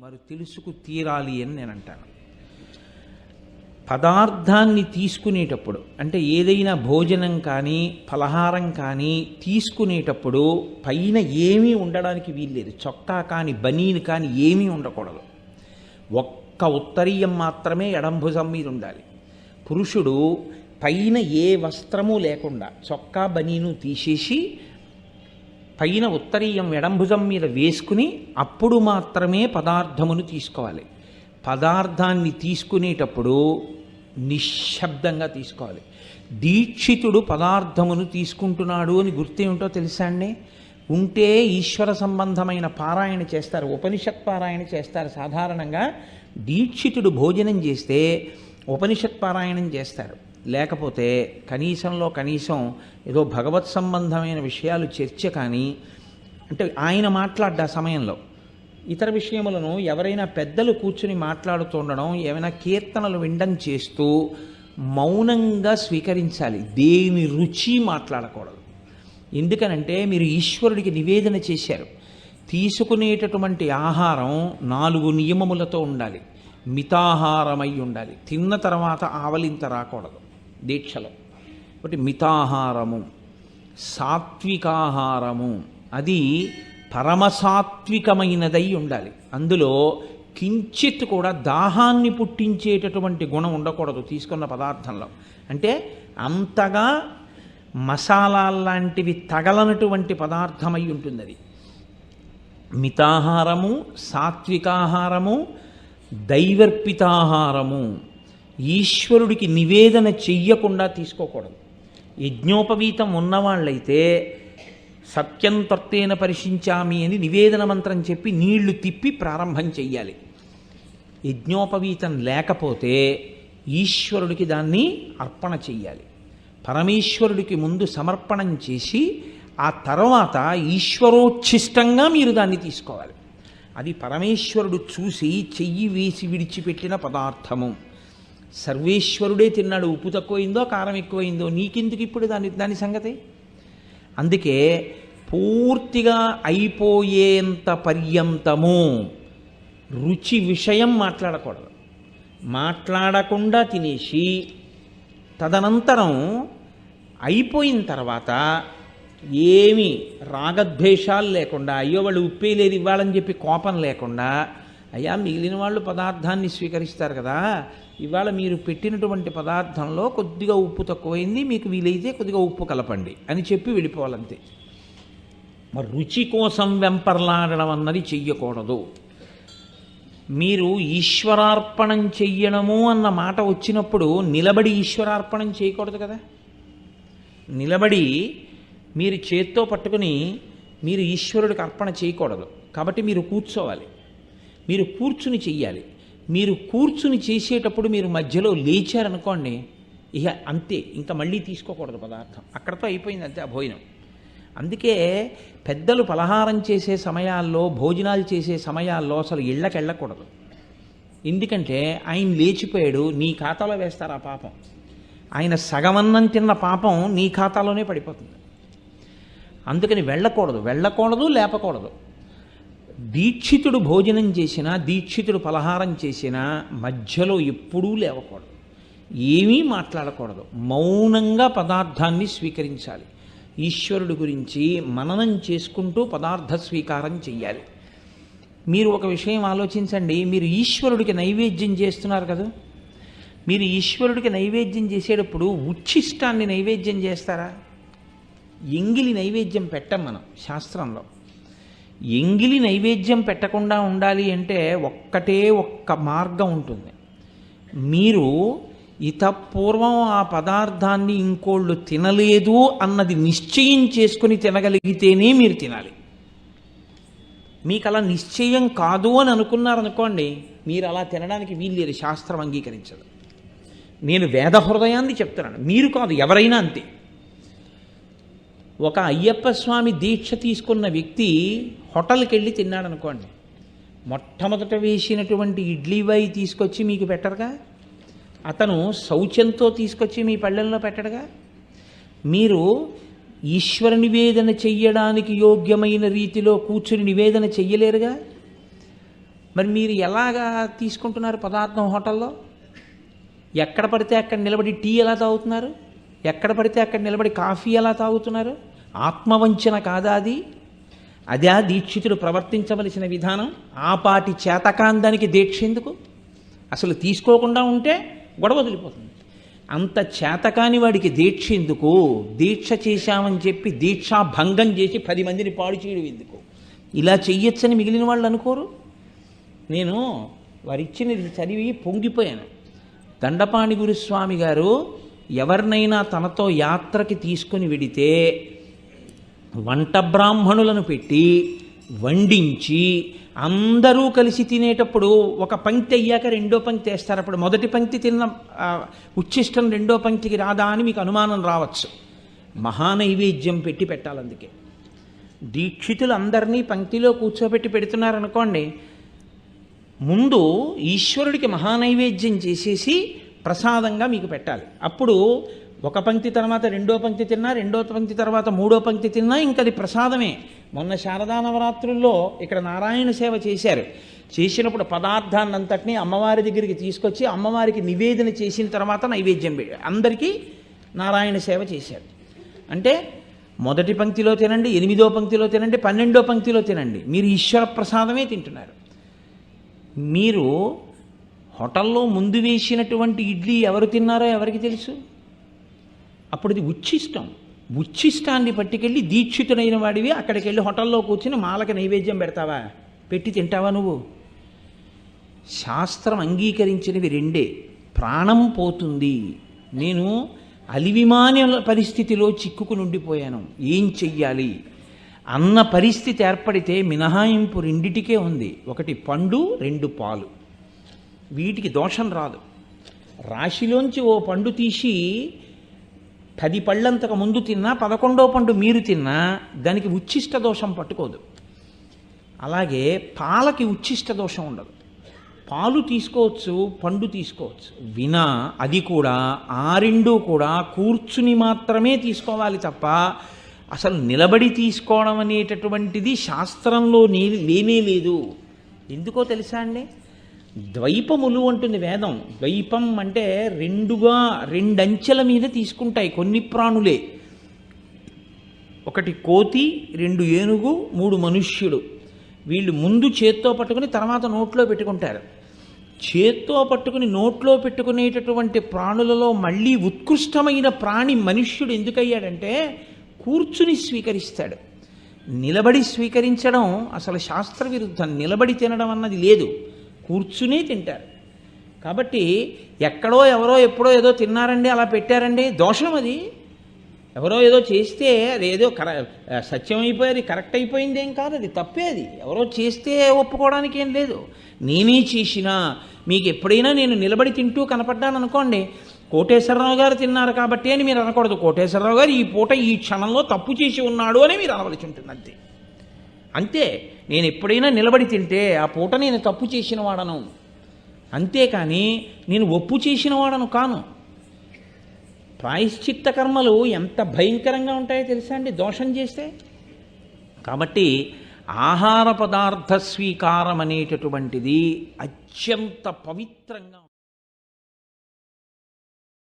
వారు తెలుసుకు తీరాలి అని నేను అంటాను. పదార్థాన్ని తీసుకునేటప్పుడు అంటే ఏదైనా భోజనం కానీ ఫలహారం కానీ తీసుకునేటప్పుడు పైన ఏమీ ఉండడానికి వీల్లేదు. చొక్కా కానీ బనీని కానీ ఏమీ ఉండకూడదు. ఒక్క ఉత్తరీయం మాత్రమే ఎడంభుజం మీద ఉండాలి. పురుషుడు పైన ఏ వస్త్రము లేకుండా చొక్కా బనీను తీసేసి పైన ఉత్తరీయం ఎడంభుజం మీద వేసుకుని అప్పుడు మాత్రమే పదార్థమును తీసుకోవాలి. పదార్థాన్ని తీసుకునేటప్పుడు నిశ్శబ్దంగా తీసుకోవాలి. దీక్షితుడు పదార్థమును తీసుకుంటున్నాడు అని గుర్తేమిటో తెలుసా అండి? ఉంటే ఈశ్వర సంబంధమైన పారాయణ చేస్తారు ఉపనిషత్ పారాయణ చేస్తారు. సాధారణంగా దీక్షితుడు భోజనం చేస్తే ఉపనిషత్ పారాయణం చేస్తారు. లేకపోతే కనీసంలో కనీసం ఏదో భగవత్ సంబంధమైన విషయాలు చర్చ కానీ అంటే ఆయన మాట్లాడ్డ సమయంలో ఇతర విషయములను ఎవరైనా పెద్దలు కూర్చుని మాట్లాడుతుండడం ఏమైనా కీర్తనలు వినడం చేస్తూ మౌనంగా స్వీకరించాలి. దేని రుచి మాట్లాడకూడదు. ఎందుకనంటే మీరు ఈశ్వరుడికి నివేదన చేశారు. తీసుకునేటటువంటి ఆహారం నాలుగు నియమములతో ఉండాలి. మితాహారమై ఉండాలి. తిన్న తర్వాత ఆవలింత రాకూడదు. దీక్షలో. ఒకటి మితాహారము సాత్వికాహారము. అది పరమసాత్వికమైనదై ఉండాలి. అందులో కించిత్ కూడా దాహాన్ని పుట్టించేటటువంటి గుణం ఉండకూడదు తీసుకున్న పదార్థంలో. అంటే అంతగా మసాలా లాంటివి తగలనటువంటి పదార్థమై ఉంటుంది అది మితాహారము సాత్వికాహారము దైవర్పితాహారము. ఈశ్వరుడికి నివేదన చెయ్యకుండా తీసుకోకూడదు. యజ్ఞోపవీతం ఉన్నవాళ్ళైతే సత్యం తత్తేన పరిశించామి అని నివేదన మంత్రం చెప్పి నీళ్ళు తిప్పి ప్రారంభం చెయ్యాలి. యజ్ఞోపవీతం లేకపోతే ఈశ్వరుడికి దాన్ని అర్పణ చెయ్యాలి. పరమేశ్వరుడికి ముందు సమర్పణం చేసి ఆ తర్వాత ఈశ్వరోచ్ఛిష్టంగా మీరు దాన్ని తీసుకోవాలి. అది పరమేశ్వరుడు చూసి చెయ్యి వేసి విడిచిపెట్టిన పదార్థము. సర్వేశ్వరుడే తిన్నాడు ఉప్పు తక్కువైందో కారం ఎక్కువైందో నీకెందుకు ఇప్పుడు దాని దాని సంగతి? అందుకే పూర్తిగా అయిపోయేంత పర్యంతము రుచి విషయం మాట్లాడకూడదు. మాట్లాడకుండా తినేసి తదనంతరం అయిపోయిన తర్వాత ఏమి రాగద్వేషాలు లేకుండా అయ్యో వాళ్ళు ఉప్పే లేదు ఇవ్వాలని చెప్పి కోపం లేకుండా అయ్యా మిగిలిన వాళ్ళు పదార్థాన్ని స్వీకరిస్తారు కదా. ఇవాళ మీరు పెట్టినటువంటి పదార్థంలో కొద్దిగా ఉప్పు తక్కువైంది మీకు వీలైతే కొద్దిగా ఉప్పు కలపండి అని చెప్పి వెళ్ళిపోవాలంతే. మరి రుచి కోసం వెంపర్లాడడం అన్నది చెయ్యకూడదు. మీరు ఈశ్వరార్పణం చెయ్యడము అన్న మాట వచ్చినప్పుడు నిలబడి ఈశ్వరార్పణం చేయకూడదు కదా. నిలబడి మీరు చేత్తో పట్టుకుని మీరు ఈశ్వరుడికి అర్పణ చేయకూడదు. కాబట్టి మీరు కూర్చోవాలి. మీరు కూర్చుని చెయ్యాలి. మీరు కూర్చుని చేసేటప్పుడు మీరు మధ్యలో లేచారనుకోండి ఇక అంతే ఇంకా మళ్ళీ తీసుకోకూడదు పదార్థం. అక్కడతో అయిపోయింది అంతే ఆ భోజనం. అందుకే పెద్దలు పలహారం చేసే సమయాల్లో భోజనాలు చేసే సమయాల్లో అసలు ఇళ్ళకి వెళ్ళకూడదు ఎందుకంటే ఆయన లేచిపోయాడు నీ ఖాతాలో వేస్తారు ఆ పాపం? ఆయన సగమన్నం తిన్న పాపం నీ ఖాతాలోనే పడిపోతుంది. అందుకని వెళ్ళకూడదు. వెళ్ళకూడదు లేపకూడదు. దీక్షితుడు భోజనం చేసినా దీక్షితుడు పలహారం చేసినా మధ్యలో ఎప్పుడూ లేవకూడదు. ఏమీ మాట్లాడకూడదు. మౌనంగా పదార్థాన్ని స్వీకరించాలి. ఈశ్వరుడు గురించి మననం చేసుకుంటూ పదార్థ స్వీకారం చెయ్యాలి. మీరు ఒక విషయం ఆలోచించండి. మీరు ఈశ్వరుడికి నైవేద్యం చేస్తున్నారు కదా? మీరు ఈశ్వరుడికి నైవేద్యం చేసేటప్పుడు ఉచ్ఛిష్టాన్ని నైవేద్యం చేస్తారా? ఎంగిలి నైవేద్యం పెట్టం మనం శాస్త్రంలో. ఎంగిలి నైవేద్యం పెట్టకుండా ఉండాలి అంటే ఒక్కటే ఒక్క మార్గం ఉంటుంది. మీరు ఇతపూర్వం ఆ పదార్థాన్ని ఇంకోళ్ళు తినలేదు అన్నది నిశ్చయం చేసుకుని తినగలిగితేనే మీరు తినాలి. మీకు అలా నిశ్చయం కాదు అని అనుకున్నారనుకోండి మీరు అలా తినడానికి వీల్లేదు శాస్త్రం అంగీకరించదు. నేను వేద హృదయాన్ని చెప్తున్నాను మీరు కాదు ఎవరైనా అంతే. ఒక అయ్యప్ప స్వామి దీక్ష తీసుకున్న వ్యక్తి హోటల్కి వెళ్ళి తిన్నాడు అనుకోండి మొట్టమొదట వేసినటువంటి ఇడ్లీ వై తీసుకొచ్చి మీకు పెట్టరుగా? అతను శౌచంతో తీసుకొచ్చి మీ పళ్ళెల్లో పెట్టడుగా? మీరు ఈశ్వర నివేదన చెయ్యడానికి యోగ్యమైన రీతిలో కూర్చుని నివేదన చెయ్యలేరుగా? మరి మీరు ఎలాగా తీసుకుంటున్నారు పదార్థం హోటల్లో? ఎక్కడ పడితే అక్కడ నిలబడి టీ ఎలా తాగుతున్నారు? ఎక్కడ పడితే అక్కడ నిలబడి కాఫీ ఎలా తాగుతున్నారు? ఆత్మవంచన కాదా అది? అదే దీక్షితుడు ప్రవర్తించవలసిన విధానం ఆపాటి చేతకాందానికి దీక్ష ఎందుకు అసలు తీసుకోకుండా ఉంటే గొడవ వదిలిపోతుంది. అంత చేతకాని వాడికి దీక్ష ఎందుకు దీక్ష చేశామని చెప్పి దీక్షా భంగం చేసి పది మందిని పాడు చేయడం ఎందుకు? ఇలా చెయ్యొచ్చని మిగిలిన వాళ్ళు అనుకోరు? నేను వారిచ్చినది చదివి పొంగిపోయాను. దండపాణి గురుస్వామి గారు ఎవరినైనా తనతో యాత్రకి తీసుకుని వెడితే వంట బ్రాహ్మణులను పెట్టి వండించి అందరూ కలిసి తినేటప్పుడు ఒక పంక్తి అయ్యాక రెండో పంక్తి వేస్తారు. అప్పుడు మొదటి పంక్తి తిన్న ఉచ్ఛిష్టం రెండో పంక్తికి రాదా అని మీకు అనుమానం రావచ్చు. మహానైవేద్యం పెట్టి పెట్టాలి అందుకే దీక్షితులు అందరినీ పంక్తిలో కూర్చోబెట్టి పెడుతున్నారనుకోండి ముందు ఈశ్వరుడికి మహానైవేద్యం చేసేసి ప్రసాదంగా మీకు పెట్టాలి. అప్పుడు ఒక పంక్తి తర్వాత రెండో పంక్తి తిన్నా రెండో పంక్తి తర్వాత మూడో పంక్తి తిన్నా ఇంకా అది ప్రసాదమే. మొన్న శారదా నవరాత్రుల్లో ఇక్కడ నారాయణ సేవ చేశారు. చేసినప్పుడు పదార్థాన్నంతటినీ అమ్మవారి దగ్గరికి తీసుకొచ్చి అమ్మవారికి నివేదన చేసిన తర్వాత నైవేద్యం అందరికీ నారాయణ సేవ చేశారు. అంటే మొదటి పంక్తిలో తినండి ఎనిమిదో పంక్తిలో తినండి పన్నెండో పంక్తిలో తినండి. మీరు ఈశ్వర ప్రసాదమే తింటున్నారు. మీరు హోటల్లో ముందు వేసినటువంటి ఇడ్లీ ఎవరు తిన్నారో ఎవరికి తెలుసు? అప్పుడుది ఉచ్ఛిష్టం ఉచ్ఛిష్టాన్ని పట్టుకెళ్ళి దీక్షితుడైన వాడివి అక్కడికి వెళ్ళి హోటల్లో కూర్చుని మాలకి నైవేద్యం పెడతావా? పెట్టి తింటావా నువ్వు? శాస్త్రం అంగీకరించినవి రెండే. ప్రాణం పోతుంది. నేను అలివిమాని పరిస్థితిలో చిక్కుకుని ఉండిపోయాను ఏం చెయ్యాలి? అన్న పరిస్థితి ఏర్పడితే మినహాయింపు రెండిటికే ఉంది. ఒకటి పండు రెండు పాలు. వీటికి దోషం రాదు. రాశిలోంచి ఓ పండు తీసి పది పళ్ళంతకు ముందు తిన్నా పదకొండో పండు మీరు తిన్నా దానికి ఉచ్ఛిష్ట దోషం పట్టుకోదు. అలాగే పాలకి ఉచ్ఛిష్ట దోషం ఉండదు. పాలు తీసుకోవచ్చు పండు తీసుకోవచ్చు. వినా అది కూడా ఆ రెండు కూడా కూర్చుని మాత్రమే తీసుకోవాలి తప్ప అసలు నిలబడి తీసుకోవడం అనేటటువంటిది శాస్త్రంలో నే లేనే లేదు. ఎందుకో తెలుసా అండి? ద్వైపములు అంటుంది వేదం. ద్వైపం అంటే రెండుగా రెండంచెల మీద తీసుకుంటాయి కొన్ని ప్రాణులే. ఒకటి కోతి రెండు ఏనుగు మూడు మనుష్యుడు వీళ్ళు ముందు చేత్తో పట్టుకుని తర్వాత నోట్లో పెట్టుకుంటారు. చేత్తో పట్టుకుని నోట్లో పెట్టుకునేటటువంటి ప్రాణులలో మళ్ళీ ఉత్కృష్టమైన ప్రాణి మనుష్యుడు ఎందుకయ్యాడంటే కూర్చుని స్వీకరిస్తాడు. నిలబడి స్వీకరించడం అసలు శాస్త్ర విరుద్ధం నిలబడి తినడం అన్నది లేదు. కూర్చునే తింటారు. కాబట్టి ఎక్కడో ఎవరో ఎప్పుడో ఏదో తిన్నారండి అలా పెట్టారండి. దోషం అది. ఎవరో ఏదో చేస్తే అది ఏదో కర సత్యం అయిపోయి అది కరెక్ట్ అయిపోయింది ఏం కాదు అది తప్పే అది. ఎవరో చేస్తే ఒప్పుకోవడానికి ఏం లేదు. నేనే చేసినా మీకు ఎప్పుడైనా నేను నిలబడి తింటూ కనపడ్డాను అనుకోండి కోటేశ్వరరావు గారు తిన్నారు కాబట్టి అని మీరు అనకూడదు. కోటేశ్వరరావు గారు ఈ పూట ఈ క్షణంలో తప్పు చేసి ఉన్నాడు అని మీరు అనవలసి ఉంటుంది అంతే. అంతే నేను ఎప్పుడైనా నిలబడి తింటే ఆ పూట నేను తప్పు చేసిన వాడను. అంతేకాని నేను ఒప్పు చేసిన వాడను కాను. ప్రాయశ్చిత్త కర్మలు ఎంత భయంకరంగా ఉంటాయో తెలుసా అండి? దోషం చేస్తే? కాబట్టి ఆహార పదార్థ స్వీకారం అనేటటువంటిది అత్యంత పవిత్రంగా